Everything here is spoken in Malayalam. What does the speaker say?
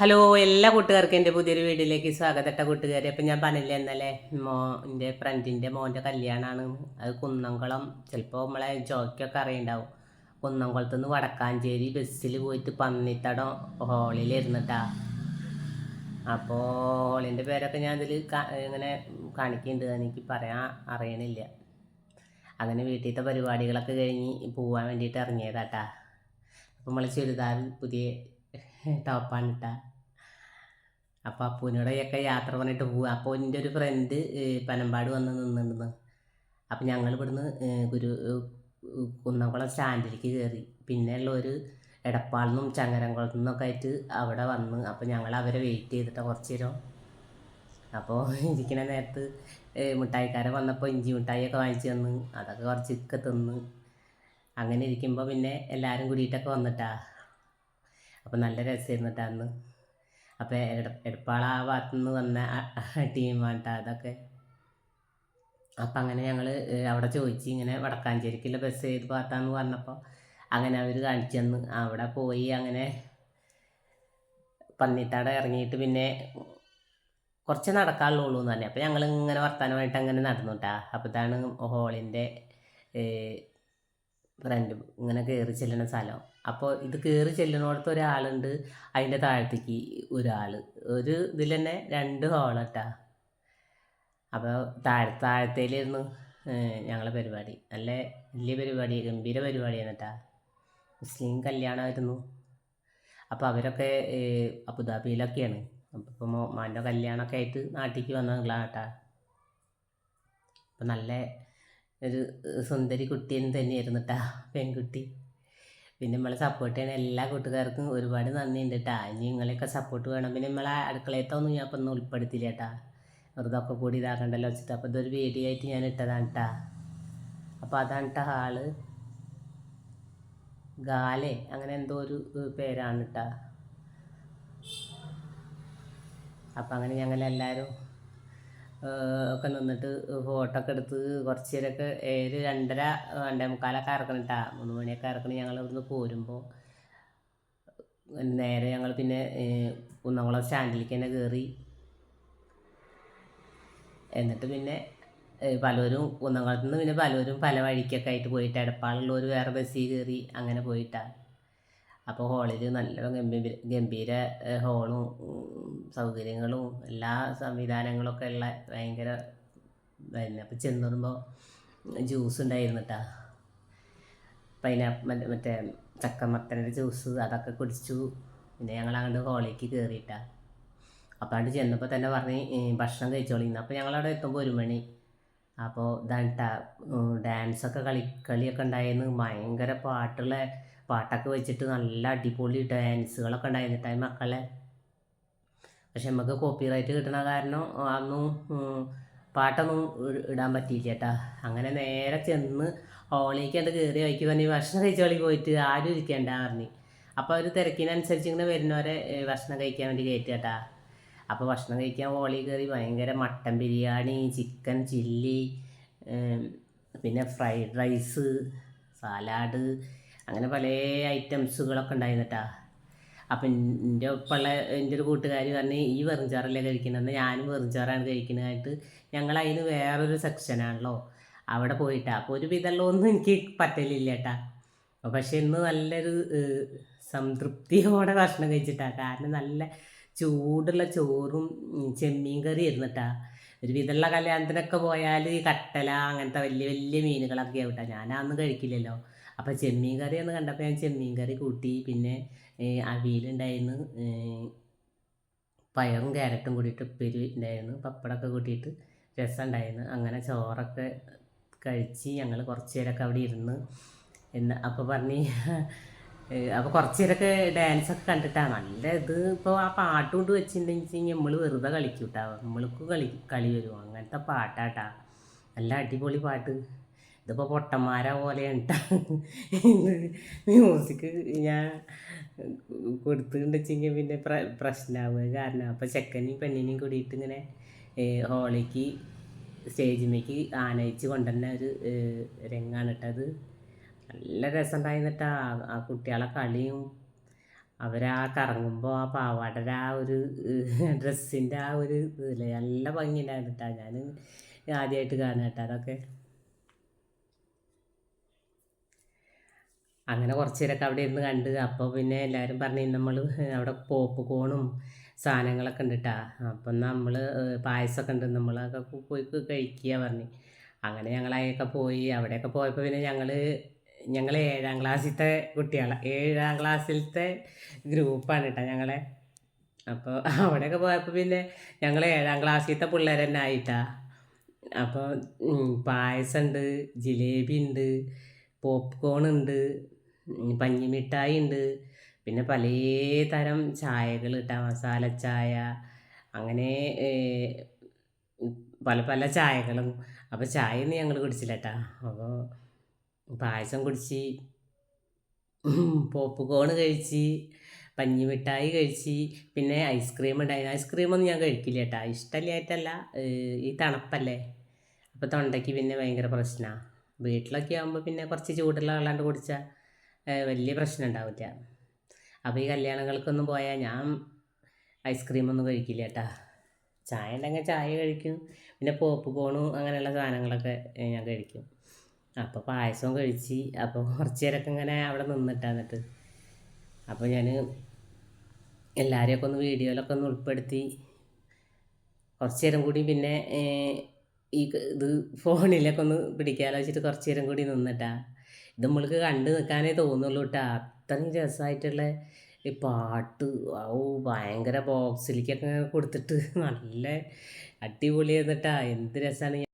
ഹലോ എല്ലാ കൂട്ടുകാർക്കും എന്റെ പുതിയൊരു വീഡിയോയിലേക്ക് സ്വാഗതട്ട കൂട്ടുകാരെ. അപ്പം ഞാൻ പറഞ്ഞില്ല ഇന്നലെ മോ എന്റെ ഫ്രണ്ടിന്റെ മോന്റെ കല്യാണമാണ് അത് കുന്നംകുളം. ചിലപ്പോൾ നമ്മളെ ജോയ്ക്കൊക്കെ അറിയുണ്ടാവും. കുന്നംകുളത്ത് നിന്ന് വടക്കാഞ്ചേരി ബസ്സിൽ പോയിട്ട് പന്നിത്തടം ഹോളിലിരുന്നിട്ടാ അപ്പോൾ ഹോളിന്റെ പേരൊക്കെ ഞാൻ ഇതിൽ ഇങ്ങനെ കാണിക്കുന്നുണ്ട്. എനിക്ക് പറയാൻ അറിയണില്ല. അങ്ങനെ വീട്ടിലത്തെ പരിപാടികളൊക്കെ കഴിഞ്ഞ് പോകാൻ വേണ്ടിയിട്ട് ഇറങ്ങിയതാട്ടാ അപ്പം നമ്മൾ ചുരിദാർ പുതിയ ടോപ്പാണ് ഇട്ടാ അപ്പോൾ അപ്പൂനോടെയൊക്കെ യാത്ര പറഞ്ഞിട്ട് പോവുക അപ്പോൾ എന്റെ ഒരു ഫ്രണ്ട് പനമ്പാട് വന്ന് നിന്നിരുന്നു അപ്പോൾ ഞങ്ങൾ ഇവിടുന്ന് ഗുരു കുന്നംകുളം സ്റ്റാൻഡിലേക്ക് കയറി പിന്നെ ഉള്ളൊരു എടപ്പാളിൽ നിന്നും ചങ്ങരംകുളത്തു നിന്നൊക്കെ ആയിട്ട് അവിടെ വന്ന്. അപ്പോൾ ഞങ്ങൾ അവരെ വെയിറ്റ് ചെയ്തിട്ട് കുറച്ച് നേരം. അപ്പോൾ ഇരിക്കുന്ന നേരത്ത് മിഠായിക്കാരൻ വന്നപ്പോൾ ഇഞ്ചി മിഠായിയൊക്കെ വാങ്ങിച്ച് തന്ന്. അതൊക്കെ കുറച്ച് ഇക്ക തിന്ന്. അങ്ങനെ ഇരിക്കുമ്പോൾ പിന്നെ എല്ലാവരും കൂടിയിട്ടൊക്കെ വന്നിട്ടാ. അപ്പോൾ നല്ല രസമായിരുന്നു അന്ന്. അപ്പോൾ എടപ്പാള ആ ഭാഗത്തു നിന്ന് വന്ന ടീമാണ് കേട്ടോ അതൊക്കെ. അപ്പം അങ്ങനെ ഞങ്ങൾ അവിടെ ചോദിച്ച് ഇങ്ങനെ വടക്കാഞ്ചേരിക്കുള്ള ബസ് ഏത് ഭാഗത്താന്ന് പറഞ്ഞപ്പോൾ അങ്ങനെ അവർ കാണിച്ചു തന്നു. അവിടെ പോയി അങ്ങനെ പന്നിത്താട ഇറങ്ങിയിട്ട് പിന്നെ കുറച്ച് നടക്കാനുള്ളൂ എന്ന് തന്നെ അപ്പോൾ ഞങ്ങൾ ഇങ്ങനെ വർത്താനമായിട്ട് അങ്ങനെ നടന്നു കേട്ടാ അപ്പോൾ ഇതാണ് ഹോളിന്റെ ഫ്രണ്ട് ഇങ്ങനെ കയറി ചെല്ലുന്ന സ്ഥലം. അപ്പോൾ ഇത് കയറി ചെല്ലുന്നിടത്ത് ഒരാളുണ്ട്. അതിന്റെ താഴത്തേക്ക് ഒരാൾ ഒരു ഇതിൽ തന്നെ രണ്ട് ഹോളട്ടാ അപ്പോൾ താഴെ താഴത്തേലായിരുന്നു ഞങ്ങളെ പരിപാടി. നല്ല വലിയ പരിപാടി ഗംഭീര പരിപാടിയാണ് കേട്ടാ മുസ്ലിം കല്യാണമായിരുന്നു അപ്പോൾ അവരൊക്കെ അബുദാബിയിലൊക്കെയാണ്. അപ്പോൾ ഇപ്പോൾ മോന്റെ കല്യാണമൊക്കെ ആയിട്ട് നാട്ടിലേക്ക് വന്നതാണ് കേട്ടാ അപ്പം നല്ല ഒരു സുന്ദരി കുട്ടിയും തന്നെയായിരുന്നു കേട്ടാ പെൺകുട്ടി. പിന്നെ നമ്മളെ സപ്പോർട്ട് ചെയ്യുന്ന എല്ലാ കൂട്ടുകാർക്കും ഒരുപാട് നന്ദിയുണ്ട് കേട്ടാ ഇനി നിങ്ങളെയൊക്കെ സപ്പോർട്ട് വേണം. പിന്നെ നമ്മളെ അടുക്കളയത്തൊന്നും ഞാൻ ഇപ്പം ഒന്നും ഉൾപ്പെടുത്തില്ല കേട്ടാ വെറുതെ ഒക്കെ കൂടി ഇതാക്കണ്ടല്ലോ വെച്ചിട്ട്. അപ്പോൾ ഇതൊരു വീഡിയോ ആയിട്ട് ഞാൻ ഇട്ടതാണ് കേട്ടാ അപ്പോൾ അതാണ് കേട്ടാ ആൾ ഗാലെ അങ്ങനെ എന്തോ ഒരു പേരാണ് കേട്ടാ അപ്പം അങ്ങനെ ഞങ്ങൾ എല്ലാവരും ഒക്കെ നിന്നിട്ട് ഫോട്ടോ ഒക്കെ എടുത്ത് കുറച്ച് നേരമൊക്കെ ഏഴ് രണ്ടര രണ്ടേ മുക്കാലൊക്കെ ഇറക്കണം മൂന്ന് മണിയൊക്കെ ഇറക്കണം ഞങ്ങൾ ഇവിടുന്ന് പോരുമ്പോൾ നേരെ ഞങ്ങൾ പിന്നെ കുന്നംകുളം സ്റ്റാൻഡിലേക്ക് തന്നെ കയറി എന്നിട്ട് പിന്നെ പലവരും പലരും കുന്നംകുളത്ത് നിന്ന് പിന്നെ പലരും പല വഴിക്കൊക്കെ ആയിട്ട് പോയിട്ട് എടപ്പാളുള്ളവർ വേറെ ബസ്സിൽ കയറി അങ്ങനെ പോയിട്ടാണ് അപ്പോൾ ഹോളിൽ നല്ല ഗംഭീര ഗംഭീര ഹോളും സൗകര്യങ്ങളും എല്ലാ സംവിധാനങ്ങളൊക്കെ ഉള്ള ഭയങ്കര പിന്നെ അപ്പോൾ ചെന്നുമ്പോൾ ജ്യൂസ് ഉണ്ടായിരുന്നു കേട്ടോ പൈനാപ്പിൾ മറ്റേ ചക്കമത്തന്റെ ജ്യൂസ് അതൊക്കെ കുടിച്ചു. പിന്നെ ഞങ്ങൾ അങ്ങോട്ട് ഹോളിലേക്ക് കയറിയിട്ടാ അപ്പോൾ അങ്ങോട്ട് ചെന്നപ്പോൾ തന്നെ പറഞ്ഞ് "ഏ, ഭക്ഷണം കഴിച്ചോളിന്ന് അപ്പോൾ ഞങ്ങളവിടെ എത്തുമ്പോൾ ഒരു മണി. അപ്പോൾ ഇതാണ് ഡാൻസൊക്കെ കളി കളിയൊക്കെ ഉണ്ടായിരുന്നു. ഭയങ്കര പാട്ടുള്ള പാട്ടൊക്കെ വെച്ചിട്ട് നല്ല അടിപൊളി ഡാൻസുകളൊക്കെ ഉണ്ടായിരുന്നു ടൈം മക്കളെ. പക്ഷെ നമുക്ക് കോപ്പിറൈറ്റ് കിട്ടണ കാരണം അന്ന് പാട്ടൊന്നും ഇടാൻ പറ്റിയില്ല ചേട്ടാ അങ്ങനെ നേരെ ചെന്ന് ഹോളിലേക്ക് അത് കയറി വയ്ക്ക് പറഞ്ഞ് ഭക്ഷണം കഴിച്ച വളി പോയിട്ട് ആരും ഇരിക്കേണ്ട പറഞ്ഞ്. അപ്പോൾ അവർ തിരക്കിനനുസരിച്ച് ഇങ്ങനെ വരുന്നവരെ ഭക്ഷണം കഴിക്കാൻ വേണ്ടി കയറ്റി ചേട്ടാ അപ്പോൾ ഭക്ഷണം കഴിക്കാൻ ഹോളിൽ കയറി ഭയങ്കര മട്ടൻ ബിരിയാണി ചിക്കൻ ചില്ലി പിന്നെ ഫ്രൈഡ് റൈസ് സാലാഡ് അങ്ങനെ പല ഐറ്റംസുകളൊക്കെ ഉണ്ടായിരുന്നിട്ടാ. അപ്പം എന്റെ ഒപ്പമുള്ള എന്റെ ഒരു കൂട്ടുകാർ പറഞ്ഞ് ഈ വെറുംചാറല്ലേ കഴിക്കണമെന്ന് ഞാനും വെറുംചാറാണ് കഴിക്കുന്നതായിട്ട് ഞങ്ങൾ അതിന് വേറൊരു സെക്ഷനാണല്ലോ. അവിടെ പോയിട്ടാ. അപ്പോൾ ഒരു വിധമുള്ളതൊന്നും എനിക്ക് പറ്റലില്ല കേട്ടാ പക്ഷെ ഇന്ന് നല്ലൊരു സംതൃപ്തിയോടെ ഭക്ഷണം കഴിച്ചിട്ടാ. കാരണം നല്ല ചൂടുള്ള ചോറും ചെമ്മീൻ കറി ഇരുന്നിട്ടാ ഒരു വിധമുള്ള കല്യാണത്തിനൊക്കെ പോയാൽ ഈ കട്ടല അങ്ങനത്തെ വലിയ വലിയ മീനുകളൊക്കെ ആവട്ടെ. ഞാനതൊന്നും കഴിക്കില്ലല്ലോ. അപ്പോൾ ചെമ്മീൻ കറി എന്ന് കണ്ടപ്പോൾ ഞാൻ ചെമ്മീൻ കറി കൂട്ടി. പിന്നെ അവിയലുണ്ടായിരുന്നു. പയറും ക്യാരറ്റും കൂടിയിട്ട് ഉപ്പേരി ഉണ്ടായിരുന്നു. പപ്പടമൊക്കെ കൂട്ടിയിട്ട് രസം ഉണ്ടായിരുന്നു അങ്ങനെ ചോറൊക്കെ കഴിച്ച് ഞങ്ങൾ കുറച്ച് നേരമൊക്കെ അവിടെ ഇരുന്ന് എന്ന് അപ്പോൾ പറഞ്ഞ് അപ്പോൾ കുറച്ച് നേരമൊക്കെ ഡാൻസൊക്കെ കണ്ടിട്ടാണ് നല്ല ഇത് ഇപ്പോൾ ആ പാട്ട് കൊണ്ട് വെച്ചിട്ടുണ്ടെങ്കിൽ നമ്മൾ വെറുതെ കളിക്കും കേട്ടോ നമ്മൾക്ക് കളി കളി വരും. അങ്ങനത്തെ പാട്ടാട്ടാ. നല്ല അടിപൊളി പാട്ട്. ഇതിപ്പോൾ പൊട്ടന്മാരെ ട്ടാ. മ്യൂസിക് ഞാൻ കൊടുത്തു വെച്ചെങ്കിൽ പിന്നെ പ്ര പ്രശ്നമാവുക കാരണം അപ്പോൾ ചെക്കനെയും പെണ്ണിനെയും കൂടിയിട്ട് ഇങ്ങനെ ഹോളിക്ക് സ്റ്റേജിലേക്ക് ആനയിച്ച് കൊണ്ടുവന്ന ഒരു രംഗമാണ് കേട്ടത് നല്ല രസമുണ്ടായിരുന്നിട്ടാ ആ കുട്ടികളെ കളിയും അവരാ കറങ്ങുമ്പോൾ ആ പാവാടര ആ ഒരു ഡ്രസ്സിന്റെ ആ ഒരു ഇതില്ലേ നല്ല ഭംഗി ഉണ്ടായിരുന്നിട്ടാ ഞാൻ ആദ്യമായിട്ട് കാണുക കേട്ടോ അതൊക്കെ അങ്ങനെ കുറച്ച് നേരമൊക്കെ അവിടെ ഇരുന്ന് കണ്ട്. അപ്പോൾ പിന്നെ എല്ലാവരും പറഞ്ഞു നമ്മൾ അവിടെ പോപ്പ്കോണും സാധനങ്ങളൊക്കെ ഉണ്ട് കേട്ടോ അപ്പം നമ്മൾ പായസമൊക്കെ ഉണ്ട്. നമ്മളൊക്കെ പോയി കഴിക്കുക പറഞ്ഞു. അങ്ങനെ ഞങ്ങൾ അതിലൊക്കെ പോയി. അവിടെയൊക്കെ പോയപ്പോൾ പിന്നെ ഞങ്ങൾ ഞങ്ങൾ ഏഴാം ക്ലാസ്സിലത്തെ കുട്ടികളാണ് ഏഴാം ക്ലാസ്സിലത്തെ ഗ്രൂപ്പാണ് കേട്ടോ ഞങ്ങളെ. അപ്പോൾ അവിടെയൊക്കെ പോയപ്പോൾ പിന്നെ ഞങ്ങൾ ഏഴാം ക്ലാസ്സിലത്തെ പിള്ളേർ തന്നെ ആയിട്ടാ. അപ്പോൾ പായസം ഉണ്ട് ജിലേബി ഉണ്ട് പോപ്കോൺ ഉണ്ട് പഞ്ഞിമിഠായി ഉണ്ട് പിന്നെ പല തരം ചായകൾ കിട്ടാം മസാല ചായ അങ്ങനെ പല പല ചായകളും. അപ്പോൾ ചായ ഒന്നും ഞങ്ങൾ കുടിച്ചില്ല കേട്ടോ അപ്പോൾ പായസം കുടിച്ച് പോപ്പ്കോൺ കഴിച്ച് പഞ്ഞിമിഠായി കഴിച്ച് പിന്നെ ഐസ്ക്രീം ഉണ്ടായിരുന്നു ഐസ്ക്രീമൊന്നും ഞാൻ കഴിക്കില്ല കേട്ടോ ഇഷ്ടമില്ലായിട്ടല്ല ഈ തണുപ്പല്ലേ. അപ്പോൾ തൊണ്ടയ്ക്ക് പിന്നെ ഭയങ്കര പ്രശ്നമാണ് വീട്ടിലൊക്കെ ആകുമ്പോൾ പിന്നെ കുറച്ച് ചൂടുള്ള വെള്ളാണ്ട് കുടിച്ചാൽ വലിയ പ്രശ്നം ഉണ്ടാവില്ല അപ്പോൾ ഈ കല്യാണങ്ങൾക്കൊന്നും പോയാൽ ഞാൻ ഐസ്ക്രീമൊന്നും കഴിക്കില്ല കേട്ടാ ചായ ഉണ്ടെങ്കിൽ ചായ കഴിക്കും. പിന്നെ പോപ്പ് കോണും അങ്ങനെയുള്ള സാധനങ്ങളൊക്കെ ഞാൻ കഴിക്കും. അപ്പോൾ പായസവും കഴിച്ച് അപ്പോൾ കുറച്ച് നേരമൊക്കെ ഇങ്ങനെ അവിടെ നിന്നിട്ടാന്നിട്ട് അപ്പോൾ ഞാൻ എല്ലാവരെയൊക്കെ ഒന്ന് വീഡിയോയിലൊക്കെ ഒന്ന് ഉൾപ്പെടുത്തി. കുറച്ച് നേരം കൂടി പിന്നെ ഈ ഇത് ഫോണിലൊക്കെ ഒന്ന് പിടിക്കാമല്ലോ വെച്ചിട്ട് കുറച്ച് നേരം കൂടി നിന്നിട്ടാ. ഇത് നമ്മൾക്ക് കണ്ടു നിൽക്കാനേ തോന്നുള്ളൂ കേട്ടോ അത്രയും രസമായിട്ടുള്ള ഈ പാട്ട്. ഓ ഭയങ്കര ബോക്സിലേക്കൊക്കെ കൊടുത്തിട്ട് നല്ല അടിപൊളി എന്നിട്ടാ എന്ത് രസമാണ്